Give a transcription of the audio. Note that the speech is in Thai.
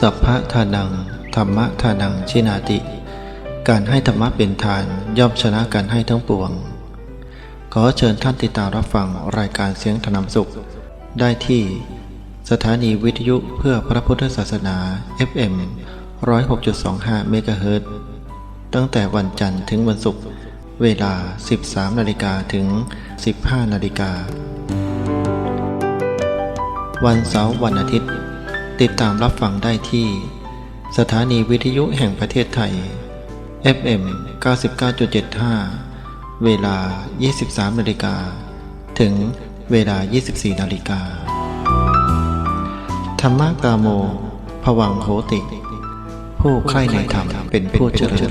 สัพพะทานัง ธรรมะทานังชินาติ การให้ธรรมะเป็นทานย่อมชนะการให้ทั้งปวง ขอเชิญท่านติดตามรับฟังรายการเสียงธนำสุข ได้ที่ สถานีวิทยุเพื่อพระพุทธศาสนา FM 106.25 เมกะเฮิรตซ์ตั้งแต่วันจันทร์ถึงวันศุกร์เวลา 13 นาฬิกาถึง 15 นาฬิกา วันเสาร์วันอาทิตย์ ติดตามรับฟังได้ที่ สถานีวิทยุแห่งประเทศไทย FM 99.75 เวลา 23นาฬิกาถึงเวลา 24นาฬิกา ธรรมกาโมผวังโหติ ผู้ใคร่ในธรรมเป็นผู้เจริญ